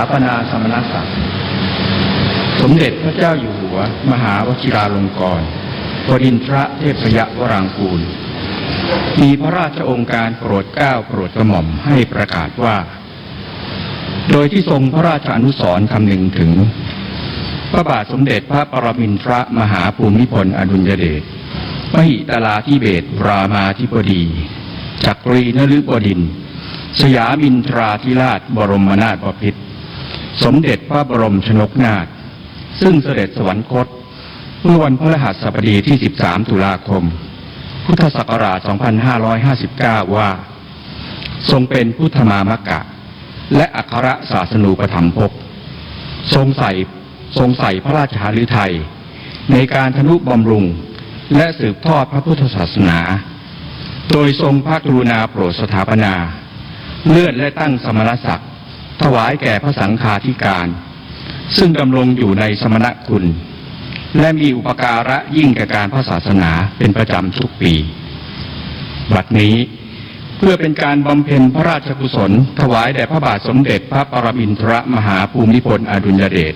าปนาสมณศักดิ์สมเด็จพระเจ้าอยู่หัว มหาวชิราลงกรณ์บดินทรเทพยวรางกูล มีพระราชองค์การโปรดเกล้าโปรดกระหม่อมให้ประกาศว่า โดยที่ทรงพระราชอนุสรณ์คำหนึ่งถึง พระบาทสมเด็จพระปรมินทรมหาภูมิพลอดุลยเดชมหิตลาธิเบศรามาธิบดี จักรีนฤบดินทร์สยามินทราธิราชบรมนาถบพิตร สมเด็จพระบรมชนกนาถซึ่งเสด็จสวรรคต เมื่อวันพฤหัสบดีที่ 13 ตุลาคม พุทธศักราช 2559 ว่า ทรงเป็นพุทธมามกะ และอัครศาสนูปธรรมภพทรงใส่ทรงใส่พระราชหฤทัย ในการทนุบำรุงและสืบทอดพระพุทธศาสนา โดยทรงพระกรุณาโปรดสถาปนา เลื่อนและตั้งสมณศักดิ์ ถวายแก่พระสังฆาธิการ ซึ่งดำรงอยู่ในสมณคุณ และมีอุปการะยิ่งแก่การพระศาสนาเป็นประจำทุกปี บัดนี้เพื่อเป็นการบำเพ็ญพระราชกุศล ถวายแด่พระบาทสมเด็จพระปรมินทรมหาภูมิพลอดุลยเดช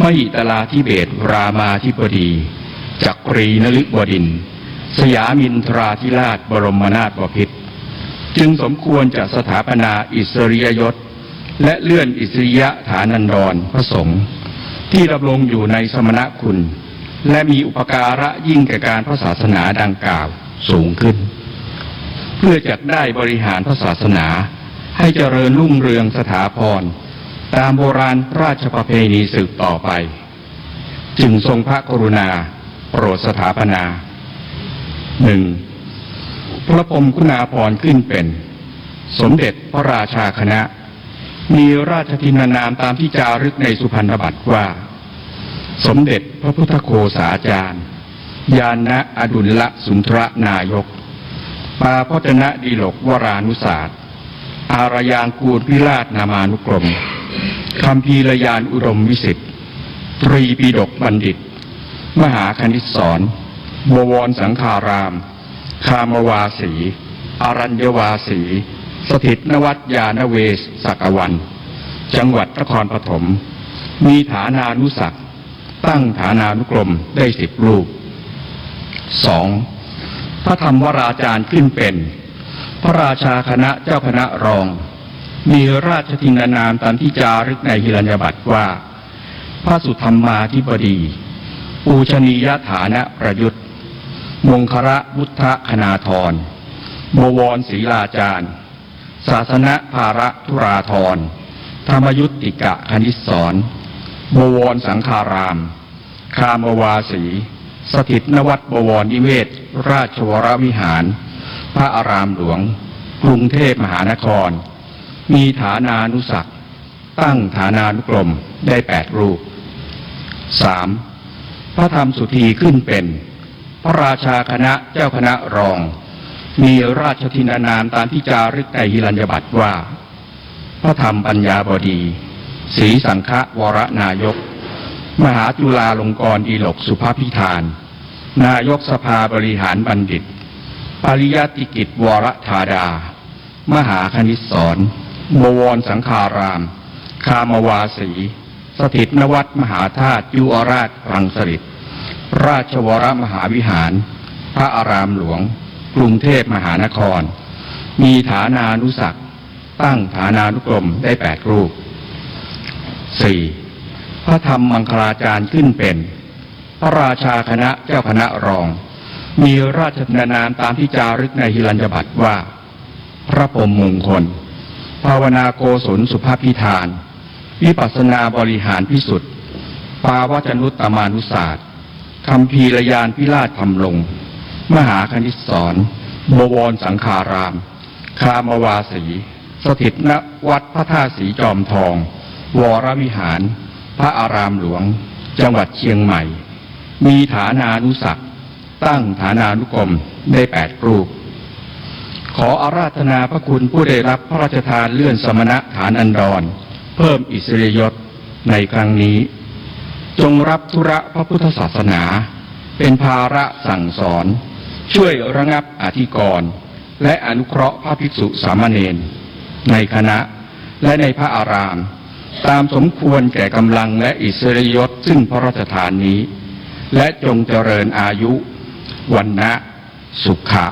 มหิตลาธิเบศรามาธิบดี จักรีนฤบดิน สยามินทราธิราชบรมนาถบพิตรจึงสมควรจะสถาปนาอิสริยยศ และเลื่อนอิสริยะฐานันดรพระสงฆ์ที่ดำรงอยู่ในสมณคุณ และมีอุปการะยิ่งแก่การพระศาสนาดังกล่าวสูงขึ้น เพื่อจัดได้บริหารพระศาสนา ให้เจริญรุ่งเรืองสถาพรตามโบราณราชประเพณีสืบต่อไป จึงทรงพระกรุณา โปรดสถาปนาหนึ่งพระพรมคุณาภรขึ้นเป็น สมเด็จพระราชาคณะ มีราชทินานามตามที่จารึกในสุพรรณบัตรว่า สมเด็จพระพุทธโฆษาจารย์ ยานะอดุลละสุนทรนายก ปาพจนะดีหลกวรานุศาสตร์ อารยางกูลพิราชนามานุกรมคำพีรยานอุดมวิสิทธิ์ตรีปีดกบัณฑิต มหาคณิตสอนบวรสังฆาราม คามวาสี อรัญยวาสี สถิตนวัตยานเวสสักวัน จังหวัดนครปฐมมีฐานานุสักตั้งฐานานุกรมได้สิบรูปสองพระธรรมวราจารย์ขึ้นเป็น พระราชาคณะเจ้าคณะรอง มีราชทินานามตามที่จารึกในฮิรัญญบัตรว่า พระสุธรรมาธิบดี ปูชนียฐานะประยุทธ์ มงคระพุทธคณาธรบวรศรีลาจารย์ ศาสนภาระทุราธร ธรรมยุติกะคณิสสอนบวรสังฆาราม คามวาสี สถิตนวัดบวรนิเวศ ราชวรวิหาร พระอารามหลวง กรุงเทพมหานคร มีฐานานุสักตั้งฐานานุกรมได้แปดรูปสามพระธรรมสุธีขึ้นเป็น พระราชาคณะเจ้าคณะรอง มีราชทินานามตามที่จารึกในฮิรัญญบัตรว่า พระธรรมปัญญาบดีศรีสังฆวรนายก มหาจุฬาลงกรณ์ดีหลกสุภาพิธาน นายกสภาบริหารบัณฑิต ปริยติกิจวรธาดา มหาคณิตสอนบวรสังฆาราม คามวาสี สถิตนวัดมหาธาตุยุอราชรังสฤษราชวรมหาวิหาร พระอารามหลวง กรุงเทพมหานคร มีฐานานุสักตั้งฐานานุกรมได้แปดรูปสี่พระธรรมมังคลาจารย์ขึ้นเป็น พระราชาคณะเจ้าคณะรอง มีราชนานามตามที่จารึกในฮิรัญญบัตรว่า พระพรมมงคล ภาวนาโกศลสุภาพิธาน วิปัสนาบริหารพิสุทธิ์ปาวจนุตตมานุศาสตร์คำพีรยานพิราชธรรมลง มหาคณิตสอนบวรสังฆาราม คามวาสี สถิตณวัดพระธาตุสีจอมทอง วรวิหาร พระอารามหลวง จังหวัดเชียงใหม่ มีฐานานุสักตั้งฐานานุกรมได้แปดรูป ขออาราธนาพระคุณผู้ได้รับพระราชทานเลื่อนสมณะฐานอันดร เพิ่มอิสริยยศในครั้งนี้ จงรับธุระพระพุทธศาสนา เป็นภาระสั่งสอน ช่วยระงับอธิกรณ์และอนุเคราะห์พระภิกษุสามเณรในคณะและในพระอาราม ตามสมควรแก่กำลังและอิสริยศซึ่งพระราชทานนี้ และจงเจริญอายุวันนะสุขะ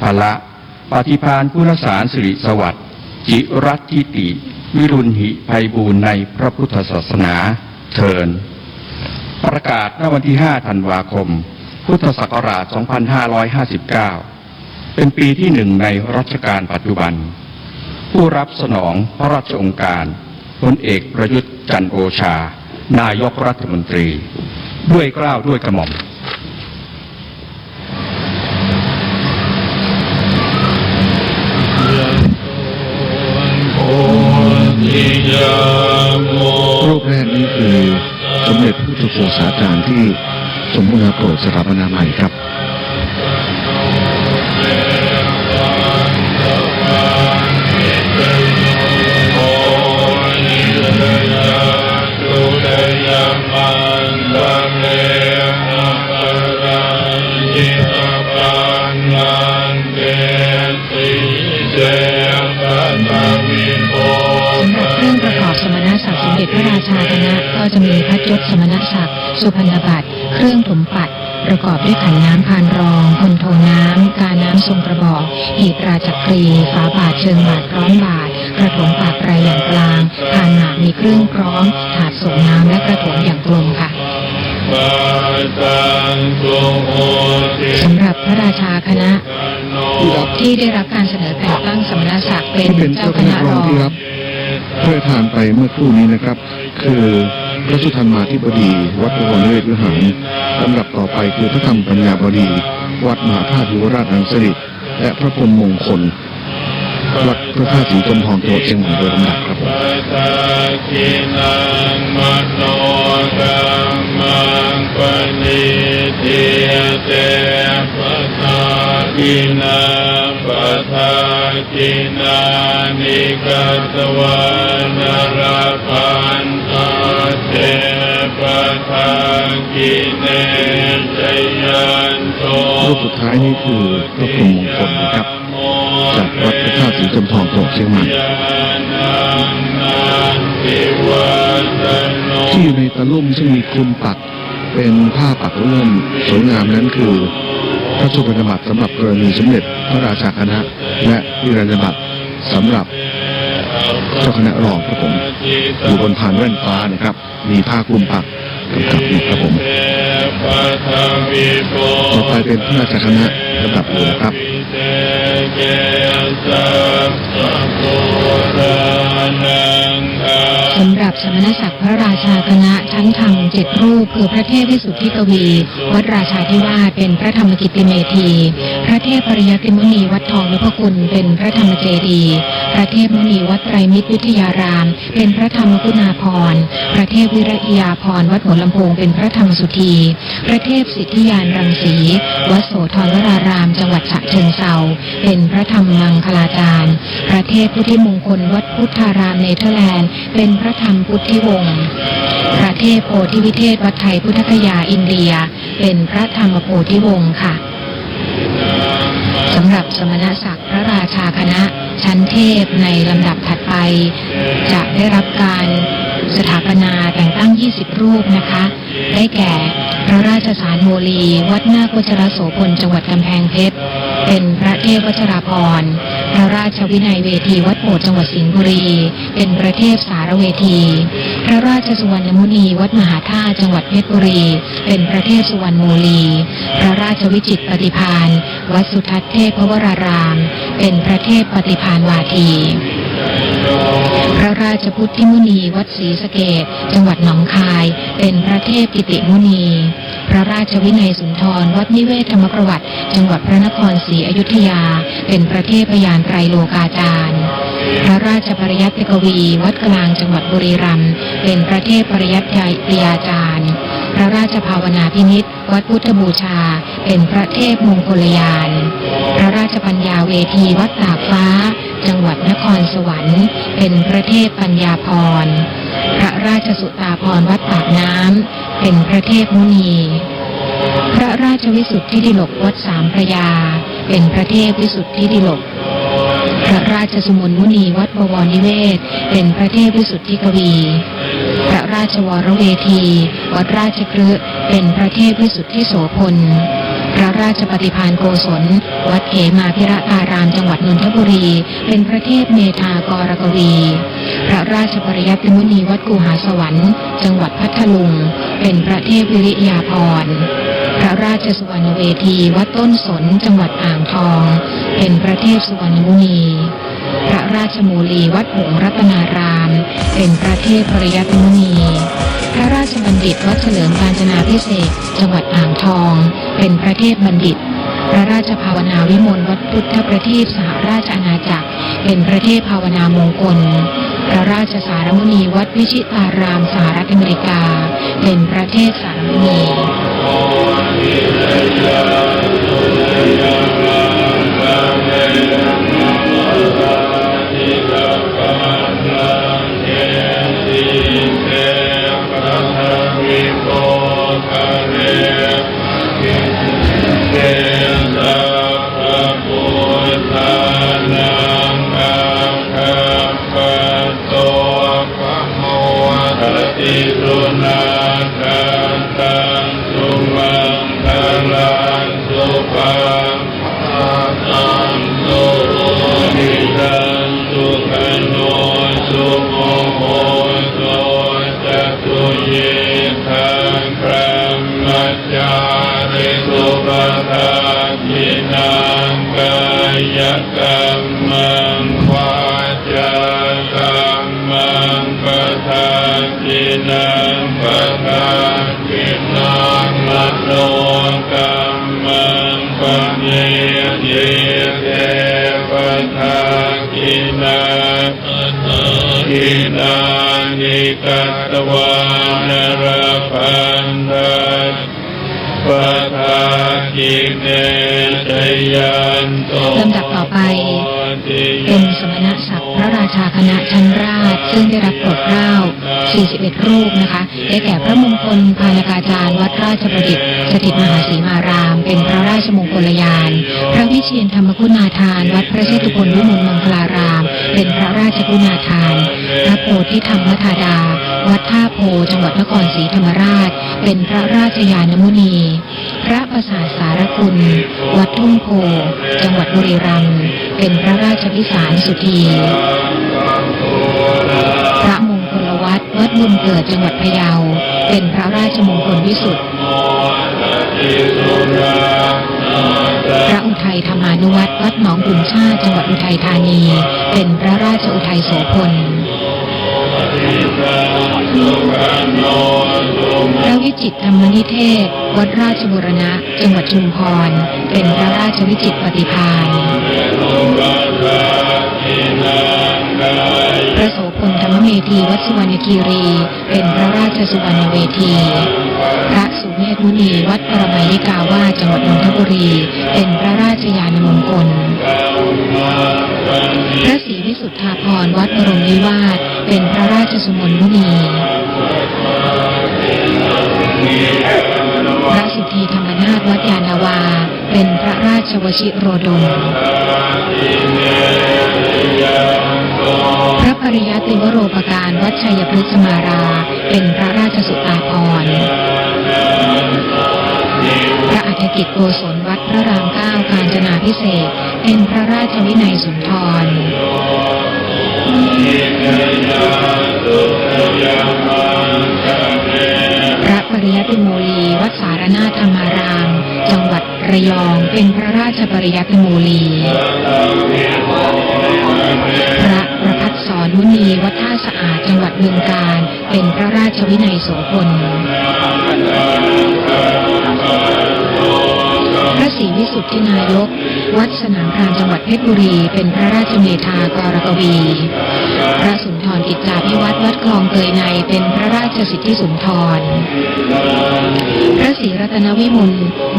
พละปฏิพานคุณสารสิริสวัสดิ์จิรัตทิติ วิรุณหิภัยบูรในพระพุทธศาสนาเชิญประกาศณวันที่ 5 ธันวาคม พุทธศักราช 2559 เป็นปีที่หนึ่งในรัชกาลปัจจุบัน ผู้รับสนองพระราชองค์การพลเอกประยุทธ์จันโอชา นายกรัฐมนตรี ด้วยเกล้าวด้วยกระหม่อมรูปแรกนี้คือสมเด็จพระพุทธโฆษาจารย์ที่ สมบูรณ์โปรดสถาปนาใหม่ครับ มเด็จพระราชาคณะก็จะมีพระยศสมณศักดิ์สุพรรณบัตร เครื่องถมปัด ประกอบด้วยขันน้ำพานรองพลโทน้ำ กาน้ำทรงกระบอกหีบราจักรี ฝาบาทเชิงบาทร้อมบาท กระถงปากไรอย่างกลางพานหมากมีเครื่องคล้องถาดส่งน้ำและกระถงอย่างกลมค่ะสำหรับพระราชาคณะที่ได้รับการเสนอแต่งตั้งสมณศักดิ์เป็นเจ้าคณะรอง พระทานไปเมื่อครู่นี้นะครับ คือพระสุธรรมาธิบดี วัดพระวรนิเวศวิหารลำดับต่อไปคือพระธรรมปัญญาบดี วัดมหาธาตุวราชรังสฤษและพระพรมมงคลวัดพระธาตุสีจมทองจังหวัดเชียงใหม่โดยลำดับครับผม ทินังมโนกรรมังปณิทิเตปะทาทินานิกัตวานรพันตาเตปทากิเนจยันโตรูปสุดท้ายนี่คือพระพรหมมงคลนะครับ จากวัดพระธาตุสีจมทองจังหวัดเชียงใหม่ที่อยู่ในตะลุ่มซึ่งมีคลุมปักเป็นผ้าปักร่มสวยงามนั้นคือ พระสุพรรณบัตรสำหรับกรณีสมเด็จพระราชาคณะ และวิราชบัตรสำหรับเจ้าคณะรองครับผมอยู่บนพานแว่นฟ้านะครับ มีผ้าคลุมปักกำกับอยู่ครับผมต่อไปเป็นพระราชคณะระดับเหนือครับสำับสมณศักดิ์พระราชาคณะชั้นธรรมเจ็ดรูป คือพระเทพวิสุทธิกวี วัดราชาธิวาสเป็นพระธรรมกิตติเมธี พระเทพปริยติมุนีวัดทองนพคุณเป็นพระธรรมเจดี พระเทพมุนีวัดไตรมิตรวิทยาราม เป็นพระธรรมกุณาภรพระเทพวิริยาภรวัดหัวลำโพงเป็นพระธรรมสุธี พระเทพสิทธิยานรังสีวัดโสธรวราราม จังหวัดฉะเชิงเซาเป็นพระธรรมมังคลาจารย์ พระเทพพุทธิมงคลวัดพุทธารามเนเธอร์แลนด์เป็นพระธรรมพุทธิวงศ์พระเทพโพธิวิเทศวัดไทยพุทธคยาอินเดีย เป็นพระธรรมโพธิวงศ์ค่ะสำหรับสมณศักดิ์พระราชาคณะ ชั้นเทพในลำดับถัดไป จะได้รับการสถาปนาแต่งตั้ง 20 รูปนะคะ ได้แก่ พระราชสารโมลี วัดนาควชรโสพลจังหวัดกำแพงเพชร เป็นพระเทพวัชราพร พระราชวินัยเวทีวัดโบสถ์จังหวัดสิงห์บุรี เป็นพระเทพสารเวที พระราชสุวรรณมุนีวัดมหาธาตุจังหวัดเพชรบุรี เป็นพระเทพสุวรรณโมลี พระราชวิจิตปฏิพานวัดสุทัศน์เทพพระวราราม เป็นพระเทพปฏิพานวาทีพระราชพุทธิมุนีวัดศรีสะเกดจังหวัดหนองคาย เป็นพระเทพกิติมุนี ระราชวินัยสุนทร วัดนิเวศธรรมประวัติ จังหวัดพระนครศรีอยุธยา เป็นพระเทพพยานไตรโลกาจารย์ พระราชปริยัติกวี วัดกลางจังหวัดบุรีรัมย์เป็นพระเทพปริยัติยาจารย์ พระราชภาวนาพินิษวัดพุทธบูชา เป็นพระเทพมงคลยาน พระราชปัญญาเวทีวัดตากฟ้า จังหวัดนครสวรรค์ เป็นพระเทพปัญญาพร พระราชสุตาพรวัดปากน้ำ เป็นพระเทพมุนี พระราชวิสุทธิดิลกวัดสามพระยา เป็นพระเทพวิสุทธิดิลก พระราชสมุนมุนีวัดบวรนิเวศ เป็นพระเทพวิสุทธิกวี พระราชวรเวที วัดราชกฤห์เป็นพระเทพวิสุทธิโสพล ระราชปฏิพานโกศล วัดเขมาพิระการามจังหวัดนนทบุรี เป็นพระเทพเมธากรกวี พระราชปริยัติมุนีวัดกูหาสวรรค์ จังหวัดพัทลุง เป็นพระเทพวิริยาภรณ์พระราชสุวรรณเวทีวัดต้นสนจังหวัดอ่างทอง เป็นพระเทพสุวรรณมุนี พระราชมูลีวัดหงรัตนาราม เป็นพระเทพปริยัติมุนี พระราชบัณฑิตวัดเฉลิมกาญจนาพิเศษจังหวัดอ่างทอง เป็นพระเทพบัณฑิต พระราชภาวนาวิมลวัดพุทธประทีปสหราชอาณาจักร เป็นพระเทพภาวนามงคล พระราชสารมุนีวัดวิชิตารามสหรัฐอเมริกา เป็นพระเทพสารมุนี ปะทาทินังปะทาทินังมโนกรรมังปะเนเยเทปะทาทินังปะทาทินังนิกัตวานรพันธะปะทาคิเนชยันโตลำดับต่อไป เป็นสมณะ ชาคณะชั้นราชซึ่งได้รับโปรดเกล้า 41 รูปนะคะ ได้แก่พระมงคลพานกาจารย์ วัดราชประดิษฐ์สถิตมหาศรีมาราม เป็นพระราชมงคลยาน พระวิเชียนธรรมคุณาทาน วัดพระเชตุพนวิมลมังคลาราม เป็นพระราชกุณาทาน พระโพธิธรรมธาดา วัดท่าโพ จังหวัดนครศรีธรรมราช เป็นพระราชยานมุนี พระประสาทสารคุณ วัดทุ่งโพ จังหวัดบุรีรัมย์เป็นพระราชพิสารสุธีพระมงคลวัดวัดบุญเกิดจังหวัดพะเยา เป็นพระราชมงคลวิสุทธิ์พระอุทัยธรรมานุวัตรวัดหนองบุญชาจังหวัดอุทัยธานี เป็นพระราชอุทัยโสพล พระวิจิตรธรรมนิเทศ วัดราชบุรณะ จังหวัดชุมพร เป็นพระราชวิจิตรปฏิภาณพระโสพลธรรมเมธีวัดสุวรรณคีรี เป็นพระราชสุวรรณเวที พระ สุเมธมุนีวัดปรมัยกาวาจังหวัดนนทบุรี เป็นพระราชยานมงคล พระศรีวิสุทธาภรวัดบรมนิวาสเป็นพระราชสุมนมุนีพระสุธีธรรมนาถวัดยานาวา เป็นพระราชวชิโรดม พระปริยัติวโรปการวัดชัยพฤกษมารา เป็นพระราชสุตาภร พระอัฐกิจโกศลวัดพระรามเก้ากาญจนาพิเศษเป็นพระราชวินัยสุนทรพระปริยัติโมลีวัดสารนาธรรมาราม จังหวัดระยองเป็นพระราชปริยัติโมลีพระประพัฒสอนมุนีวัดท่าสะอาดจังหวัดบึงกาฬเป็นพระราชวินัยโสพล รีวิสุทธินายก วัดสนามพรานจังหวัดเพชรบุรี เป็นพระราชเมธากรกวี พระสุนทรกิจจาภิวัตรวัดคลองเกยในเป็นพระราชสิทธิสุนทร พระศรีรัตนวิมล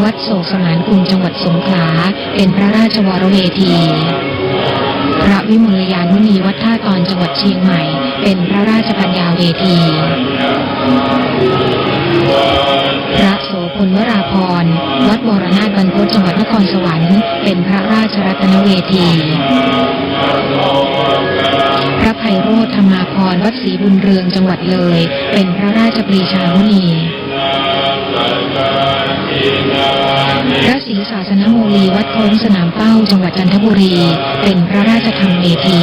วัดโศกสมานกุลจังหวัดสงขลา เป็นพระราชวรเวที พระวิมลยานมุนีวัดท่าตอนจังหวัดเชียงใหม่ เป็นพระราชปัญญาเวที พระส พลวราพร วัดวรนาถบรรพตจังหวัดนครสวรรค์ เป็นพระราชรัตนเวที พระไพโรธธรรมาพร วัดศรีบุญเรืองจังหวัดเลย เป็นพระราชปรีชามุนีพระศรีศาสนโมลีวัดโค้งสนามเป้าจังหวัดจันทบุรี เป็นพระราชธรรมเวที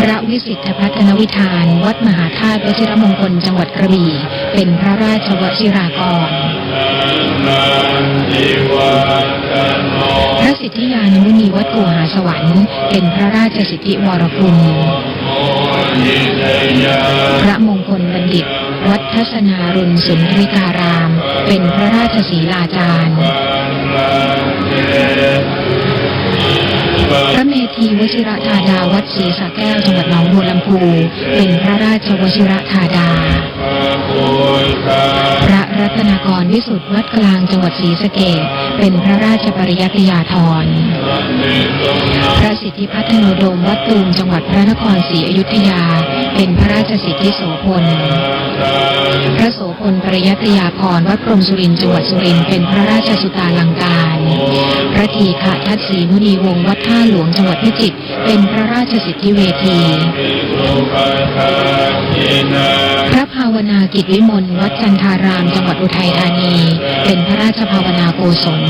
พระวิสิทธพัฒนวิธาน วัดมหาธาตุวชิรมงคลจังหวัดกระบี่ เป็นพระราชวชิรากร พระสิทธิยานุนีวัดกูหาสวรรค์ เป็นพระราชสิทธิวรคุณพระมงคลบัณฑิต วัดทัศนารุณสุนทริการาม เป็นพระราชศีลาจารย์ พระเมธีวชิระธาดาวัดศรีสะแก้วจังหวัดหนองบัวลำพู เป็นพระราชวชิระธาดา พระ รัตนากรวิสุทธิวัดกลางจังหวัดศรีสะเกษเป็นพระราชปริยัติยาธร พระสิทธิพัฒโนดมวัดตูมจังหวัดพระนครศรีอยุธยา เป็นพระราชสิทธิโสพล พระโสพลปริยัติยาพรวัดพรมสุรินจังหวัดสุรินเป็นพระราชสุตาลังการ พระทีฆทัตศรีมุนีวงศ์วัดท่าหลวงจังหวัดพิจิตรเป็นพระราชสิทธิเวที วนากิจวิมลวัดจันทาราม จังหวัดอุทัยธานี เป็นพระราชภาวนาโกศล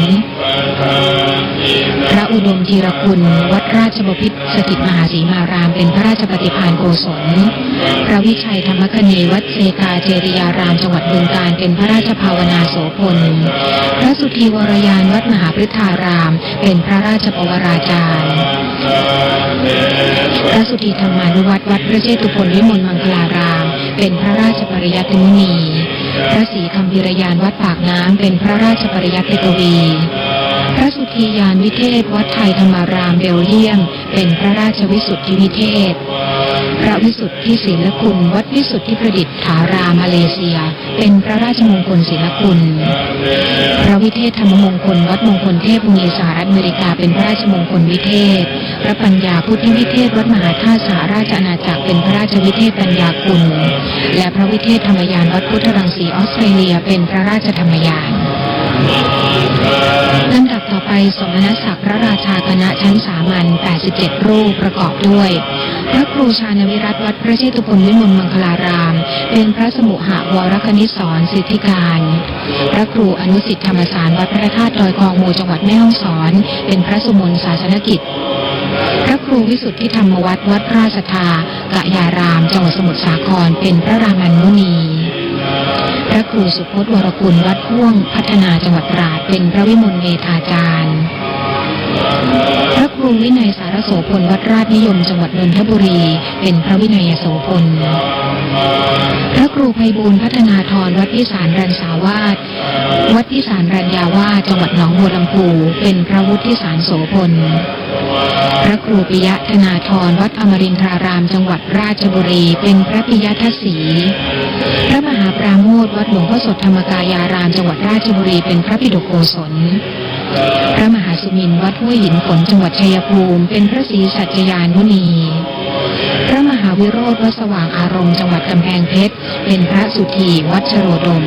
พระอุดมธีรคุณวัด ราชบพิตรสถิตมหาสีมารามเป็นพระราชปฏิภาณโกศล พระวิชัยธรรมคเนวัดเซกาเจริยารามจังหวัดบึงกาฬเป็นพระราชภาวนาโสพล พระสุธีวรยานวัดมหาพฤทธาราม เป็นพระราชปวราจารย์ พระสุธีธรรมานุวัตรวัดพระเชตุพนวิมลมังคลาราม เป็นพระราชปริยัติมุนี พระศรีคำพิรยานวัดปากน้ำเป็นพระราชปริยัติกวี พระสุธียานวิเทศวัดไทยธรรมารามเบลเยียม เป็นพระราชวิสุทธิวิเทศ พระวิสุทธิศิลคุณวัดวิสุทธิประดิษฐารามมาเลเซีย เป็นพระราชมงคลศิลคุณ พระวิเทศธรรมมงคลวัดมงคลเทพบุรีสหรัฐอเมริกาเป็นพระราชมงคลวิเทศ พระปัญญาพุทธวิเทศวัดมหาธาตุสหราชอาณาจักรเป็นพระราชวิเทศปัญญาคุณ และพระวิเทศธรรมยานวัดพุทธรังสีออสเตรเลียเป็นพระราชธรรมยาน ลำดับต่อไปสมณศักดิ์พระราชาคณะชั้นสามัญ 87 รูปประกอบด้วย พระครูชานวิรัตวัดพระเชตุพนวิมลมังคลาราม เป็นพระสมุหาวรคณิสรสิทธิการ พระครูอนุสิทธิธรรมสารวัดพระธาตุดอยคองมูจังหวัดแม่ฮ่องสอน เป็นพระสมุนศาสนกิจพระครูวิสุทธิธรรมวัดวัดราชธากะยาราม จังหวัดสมุทรสาคร เป็นพระรามันมุนี พระครูสุพจน์วรกุลวัดพ่วงพัฒนาจังหวัดตราดเป็นพระวิมลเมธาจารย์ พระครูวินัยสารโสพลวัดราชนิยมจังหวัดนนทบุรี เป็นพระวินัยโสพล พระครูไพบูลพัฒนาธรวัดพิสารรันสาวาสวัดพิสารรัญญาวาจังหวัดหนองบัวลำพูเป็นพระวุฒิสารโสพลพระครูปิยะธนาธรวัดอมรินทรารามจังหวัดราชบุรี เป็นพระปิยะทศีพระมหา ราโมทวัดหลวงพ่อสดธรรมกายารามจังหวัดราชบุรีเป็นพระปิฎกโกศล พระมหาสุมินวัดห้วยหินฝนจังหวัดชัยภูมิ เป็นพระศรีสัจยานมุนี พระมหาวิโรธวัดสว่างอารมณ์จังหวัดกำแพงเพชร เป็นพระสุธีวัดชโรดม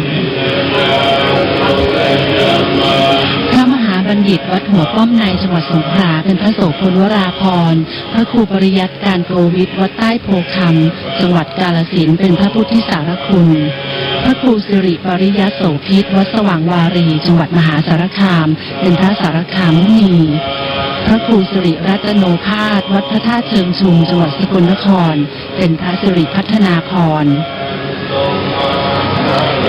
พระมหาบัณฑิตวัดหัวป้อมในจังหวัดสงขลาเป็นพระโสพลวราพรพระครูปริยัติการโกวิทวัดใต้โพคำจังหวัดกาลสินเป็นพระพุทธิสารคุณ ระครูสิริปริยัตโสพิษวัดสว่างวารี จังหวัดมหาสารคาม เป็นพระสารคามมุนีพระครูสิริรัตโนภาสวัดพระธาตุเชิงชุมจังหวัดสกลนคร เป็นพระสิริพัฒนาพร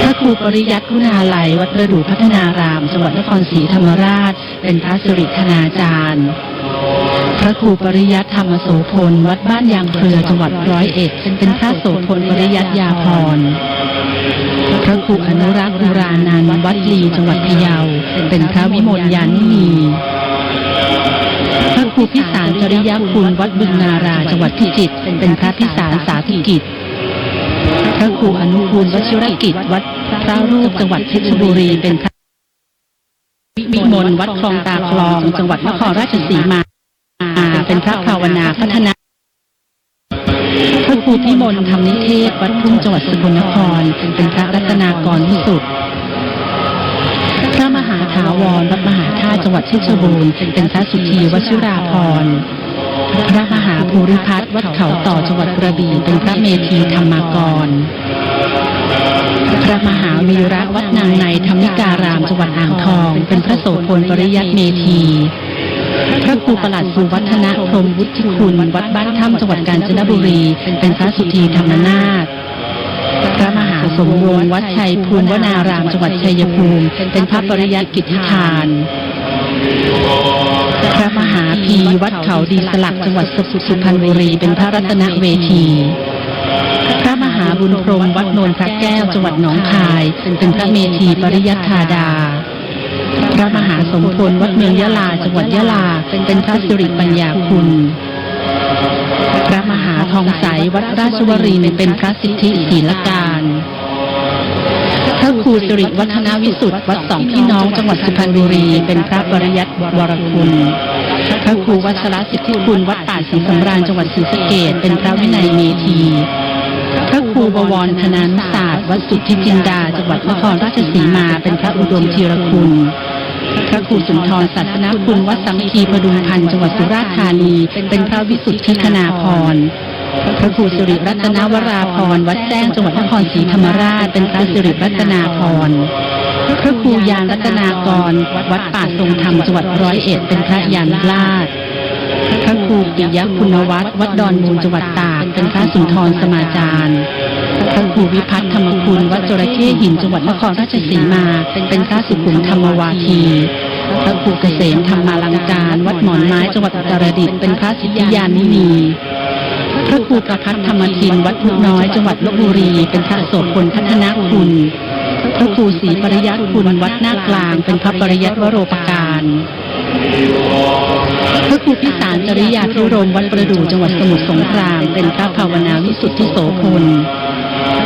พระครูปริยัติคุณาลัยวัดประดู่พัฒนาราม จังหวัดนครศรีธรรมราช เป็นพระสิริธนาจารย์ พระครูปริยัติธรรมโสพล วัดบ้านยางเครือจังหวัดร้อยเอ็ด เป็นพระโสพลปริยัติยาพร พระครูอนุรักษ์อุรานันท์วัดลีจังหวัดพะเยา เป็นพระวิมลยานินีพระครูพิสารจริยคุณวัดบึงนาราจังหวัดพิจิตรเป็นพระพิสารสาธุกิจ พระครูอนุคูลวชิรกิจวัดพระรูปจังหวัดเพชรบุรีเป็นพระวิมลวัดคลองตาคลอง จังหวัดนครราชสีมา เป็นพระภาวนาพัฒนา พระครูพิมลธรรมนิเทศ วัดทุ่งจังหวัดสกลนคร เป็นพระรัตนากรวิสุทธิ์พระมหาวรวัดมหาธาตุจังหวัดเพชรบูรณ์เป็นพระสุธีวชิราพรณ์พระมหาภูริพัฒน์วัดเขาต่อจังหวัดกระบี่เป็นพระเมธีธรรมากร พระมหาวีระวัดนางในธรรมิการามจังหวัดอ่างทอง เป็นพระโสพลปริยัติเมธี พระครูประหลัดสุวัฒนะพรมวุฒิคุณ วัดบ้านถ้ำจังหวัดกาญจนบุรี เป็นพระสุธีธรรมนาถพระมหาสมวงวัดชัยภูมิวนารามจังหวัดชัยภูมิ เป็นพระปริยัติกิจทานพระมหาพีวัดเขาดีสลักจังหวัดสุพรรณบุรี เป็นพระรัตนเวทีพระมหาบุญพรมวัดโนนพระแก้วจังหวัดหนองคาย เป็นพระเมธีปริยัติธาดา พระมหาสมพลวัดเมืองยะลา จังหวัดยะลา เป็นพระสิริปัญญาคุณ พระมหาทองใสวัดราชวรีเป็นพระสิทธิศีลการพระครูสิริวัฒนาวิสุทธิ์วัดสองพี่น้องจังหวัดสุพรรณบุรี เป็นพระปริยัติวรคุณพระครูวัชรสิทธิคุณวัดป่าศรีสำราญจังหวัดศรีสะเกษเป็นพระวินัยเมธี พระครูบวรธนานศาสตร์วัดสุทธิจินดา จังหวัดนครราชสีมาเป็นพระอุดมธีรคุณ พระครูสุนทรศาสนคุณวัดสังคีพดุงพันธ์จังหวัดสุราษฎร์ธานี เป็นพระวิสุทธิคณาพรพระครูสิริรัตนวราพรวัดแจ้งจังหวัดนครศรีธรรมราช เป็นพระสิริรัตนาพรพระครูยานรัตนากร วัดป่าทรงธรรมจังหวัดร้อยเอ็ดเป็นพระยานลาดพระครูปิยคุณวัฒน์วัดดอนมูลจังหวัดตาก เป็นพระสุนทรสมาจารย์พระครูวิพัฒน์ธรรมคุณวัดจระเข้หินจังหวัดนครราชสีมา เป็นพระสุขุมธรรมวาทีพระครูเกษมธรรมาลังการ วัดหมอนไม้จังหวัดอุตรดิตถ์เป็นพระสิทธิยานินีพระครูประพัฒน์ธรรมทินวัดพุน้อยจังหวัดลบบุรี เป็นพระโสพลพัฒนาคุณ พระครูศรีปริยัติคุณวัดหน้ากลาง เป็นพระปริยัติวโรปการ พระครูพิสารจริยาพิรมวัดประดู่จังหวัดสมุทรสงคราม เป็นพระภาวนาวิสุทธิโสพล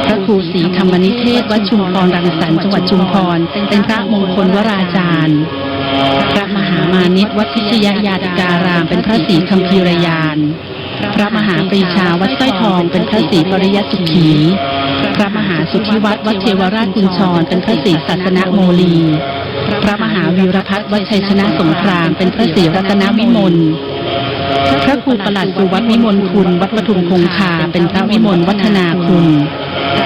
พระครูศรีธรรมนิเทศวัดชุมพรรังสรรค์จังหวัดชุมพร เป็นพระมงคลวราจารย์ พระมหามานิตวัดพิชยยาติการาม เป็นพระศรีคัมภีรยาน พระมหาปรีชาวัดสร้อยทอง เป็นพระศรีปริยสุขี พระมหาสุทธิวัดวัดเทวราชกุญชร เป็นพระศรีสัตนโมลี พระมหาวีรพัฒน์วชัยชนะสงคราม เป็นพระศรีรัตนวิมลพระครูประหลัดสุวัดวิมลคุณ วัดปทุมคงคา เป็นพระวิมลวัฒนาคุณ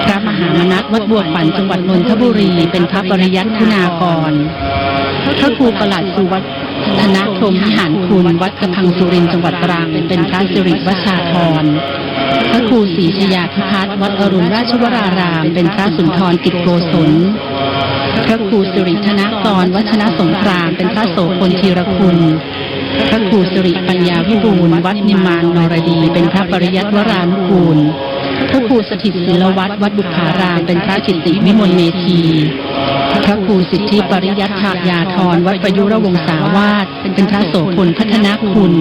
พระมหามนัสวัดบัวขวัญจังหวัดนนทบุรี เป็นพระปริยัติคุณากร พระครูประหลัดสุวัฒนพรมวิหารคุณ วัดกระพังสุรินจังหวัดตรัง เป็นพระสิริวชาธรพระครูศรีชยาพิพัฒน์วัดอรุณราชวราราม เป็นพระสุนทรกิจโกศล พระครูสิริธนกรวัชนะสงคราม เป็นพระโสพลธีรคุณ พระครูสิริปัญญาวิบูลวัดนิมมานนรดี เป็นพระปริยัติวรานุกูล พระครูสถิตศิลวัตรวัดบุพาราม เป็นพระจิตติวิมลเมธีพระครูสิทธิปริยัติยาธรวัดประยุรวงศาวาสเป็นพระโสพลพัฒนาคุณ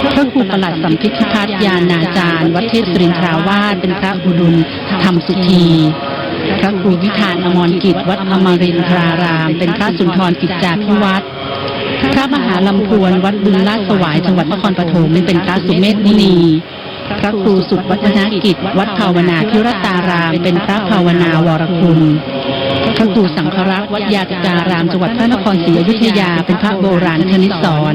พระครูประหลัดสัมพิธิพัฒยานาจารย์ วัดเทศรินทราวาสเป็นพระอุดุลธรรมสุธี พระครูวิธานอมรกิจวัดอมรินทราราม เป็นพระสุนทรกิจจาพิวัตรพระมหาลำพวนวัดบึงลาดสวายจังหวัดนครปฐมเป็นพระสุเมธมุนีพระครูสุดวัฒนกิจ วัดภาวนาพิรตาราม เป็นพระภาวนาวรคุณพระครูสังฆรักษ์วัดยาติการาม จังหวัดพระนครศรีอยุธยา เป็นพระโบราณคณิตศร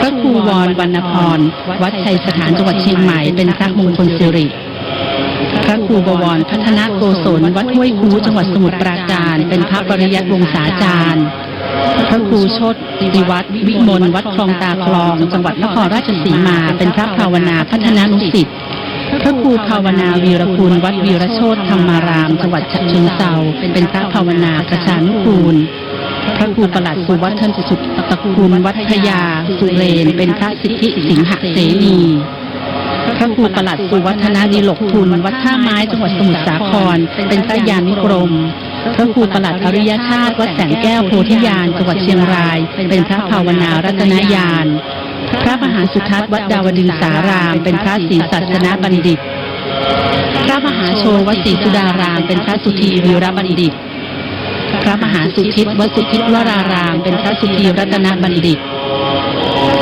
พระครูวรวรรณพร วัดชัยสถานจังหวัดเชียงใหม่ เป็นพระมงคลสิริ พระครูบวรพัฒนาโกศลวัดห้วยคูจังหวัดสมุทรปราการ เป็นพระปริยัติวงศาจารย์ พระครูโชติวัฒน์วิมลวัดคลองตาคลอง จังหวัดนครราชสีมา เป็นพระภาวนาพัฒนานุสิทธิ์พระครูภาวนาวีรคุณวัดวีรโชตธรรมาราม จังหวัดฉะเชิงเทราเป็นพระภาวนาประชานุกูลพระครูประหลัดสุวัฒน์สุตตะคุณวัดพยาสุเรนเป็นพระสิทธิสิงหเสนี พระครูประหลัดสุวัฒนาดีหลกคุณวัดท่าไม้จังหวัดสมุทรสาคร เป็นพระยานิกรมพระครูประหลัดอริยชาติวัดแสงแก้วโพธิญาณจังหวัดเชียงราย เป็นพระภาวนารัตนญาณพระมหาสุทัศน์วัดดาวดึงสาราม เป็นพระศรีสัชนะบัณฑิต พระมหาโชวัดศรีสุดาราม เป็นพระสุธีวีรบัณฑิต พระมหาสุทิตวัดสุทิตวราราม เป็นพระสุธีรัตนบัณฑิต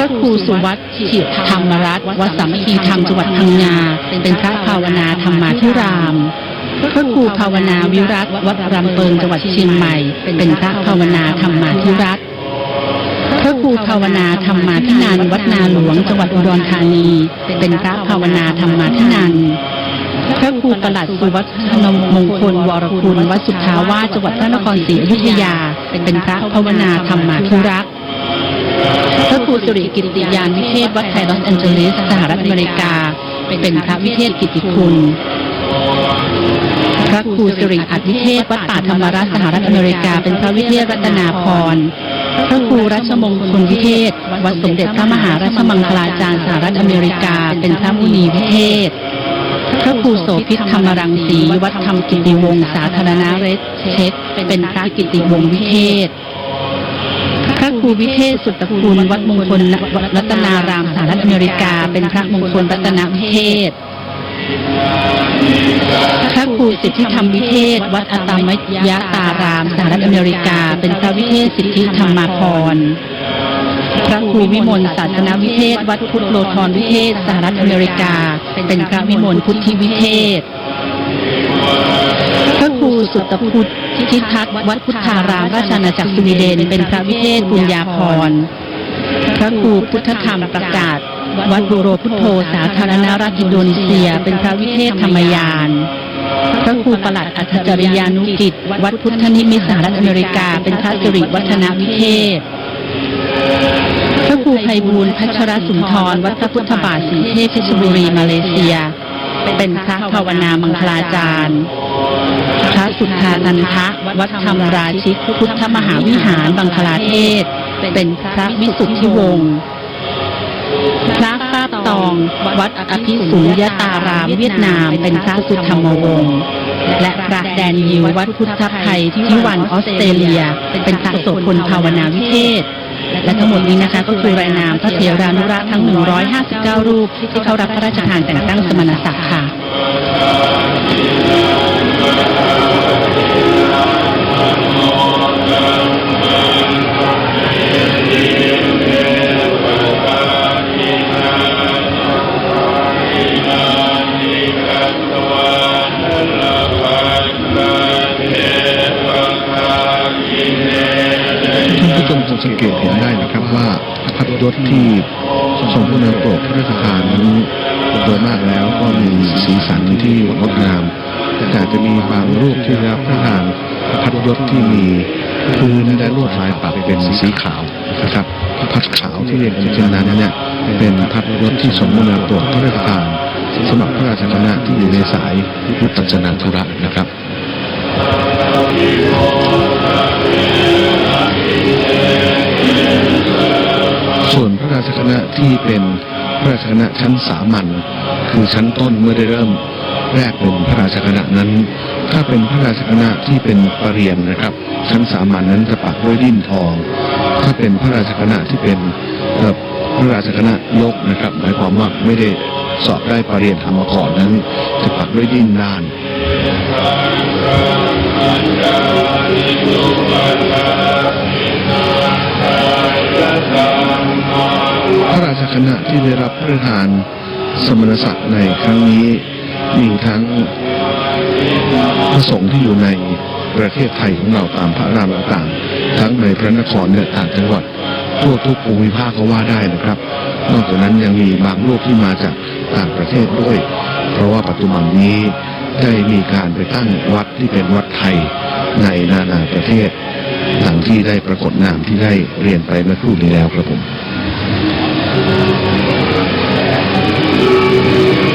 ระครูสุวัตถิธรรมรัตน์วัดสามัคคีธรรมจังหวัดพังงา เป็นพระภาวนาธรรมาธิรามพระครูภาวนาวิรัตวัดรำเปิงจังหวัดเชียงใหม่ เป็นพระภาวนาธรรมาธิรัตพระครูภาวนาธรรมาธินันวัดนาหลวงจังหวัดอุดรธานี เป็นพระภาวนาธรรมาธินันพระครูประหลัดสุวัฒนมงคลวรคุณวัดสุทาวาจังหวัดพระนครศรีอยุธยา เป็นพระภาวนาธรรมาธิรักษ์ พระครูสิริกิติยานวิเทศวัดไทยลอสแอนเจลิสสหรัฐอเมริกา เป็นพระวิเทศกิติคุณ พระครูสิริอัดวิเทศวัดป่าธรรมรัฐสหรัฐอเมริกา เป็นพระวิเทศรัตนาพรพระครูรัชมงคลวิเทศ วัดสมเด็จพระมหาราชมังคลาจารย์สหรัฐอเมริกา เป็นพระมุนีวิเทศ พระครูโสภิตธรรมรังสีวัดธรรมกิติวงศ์สาธารณเรศเช็คเป็นพระกิติวงศ์วิเทศ พระครูวิเทศสุตคุณวัดมงคลรัตนารามสหรัฐอเมริกา เป็นพระมงคลรัตนวิเทศพระครูสิทธิธรรมวิเทศ วัดอัตมยตารามสหรัฐอเมริกา เป็นพระวิเทศสิทธิธรรมาพรพระครูวิมลศาสนวิเทศ วัดพุทธโลธรวิเทศสหรัฐอเมริกา เป็นพระวิมลพุทธิวิเทศ ระครูสุตตพุทธทิทัศน์วัดพุทธารามราชอาณาจักรสวีเดน เป็นพระวิเทศปุญญาพร พระครูพุทธธรรมประกาศ วัดบูโรพุทโธสาธารณรัฐอินโดนีเซีย เป็นพระวิเทศธรรมยาน พระครูประหลัดอัจจริยานุกิจ วัดพุทธนิมิตสหรัฐอเมริกา เป็นพระสิริวัฒนวิเทศพระครูไพบูลพัชรสุนทร วัดพระพุทธบาทสีเทพเพชรบุรีมาเลเซีย เป็นพระภาวนามังคลาจารย์ สุทธานันทะวัดธรรมราชิกพุทธมหาวิหารบังคลาเทศ เป็นพระวิสุทธิวงศ์พระป้าบตอง วัดอภิสุญญตารามเวียดนาม เป็นพระสุธรรมวงศ์และพระแดนยิววัดพุทธไทยที่วันออสเตรเลีย เป็นพระโสพลภาวนาวิเทศและทั้งหมดนี้นะคะก็คือรายนามพระเถรานุรักษ์ทั้ง 159 รูป ที่เข้ารับพระราชทานแต่งตั้งสมณศักดิ์ค่ะ สังเกตเห็นได้นะครับว่าพัดยศที่ทรงพระนามโปรดพระราชทานนั้นโดยมากแล้วก็มีสีสันที่งดงามแต่จะมีบางรูปที่รับพระทานพัดยศที่มีพื้นและลวดลายปักเป็นสีขาวนะครับพัดขาวที่เรียกกันเช่นนั้นเนี่ยเป็นพัดยศที่ทรงพระนโปรดพระราชทานสำหรับพระราชคณะที่อยู่ในสายวิปัสสนาธุระนะครับ วนพระชคณะที่เป็นพระราชคณะชั้นสามัญคือชั้นต้นเมื่อได้เริ่มแรกเป็นพระราชคณะนั้น ถ้าเป็นพระราชคณะที่เป็นปรริญญานะครับ ชั้นสามัญนั้นจะปักด้วยดิ้นทอง ถ้าเป็นพระราชคณะที่เป็นพระราชคณะยกนะครับ หมายความว่าไม่ได้สอบได้ปรริญญาธรรมาก่อนนั้น จะปักด้วยดิ้นด้านพ ระราชคณะที่ได้รับพระราชทานสมณศักดิ์ในครั้งนี้มีทั้งพระสงฆ์ที่อยู่ในประเทศไทยของเราตามพระรามต่างๆ ทั้งในพระนครเนี่ยต่างจังหวัดทั่วทุกภูมิภาคก็ว่าได้นะครับ นอกจากนั้นยังมีบางรูปที่มาจากต่างประเทศด้วย เพราะว่าปัจจุบันนี้ได้มีการไปตั้งวัดที่เป็นวัดไทยในนานาประเทศดังที่ได้ปรากฏนามที่ได้เรียนไปเมื่อครู่นี้แล้วครับผม Thank you.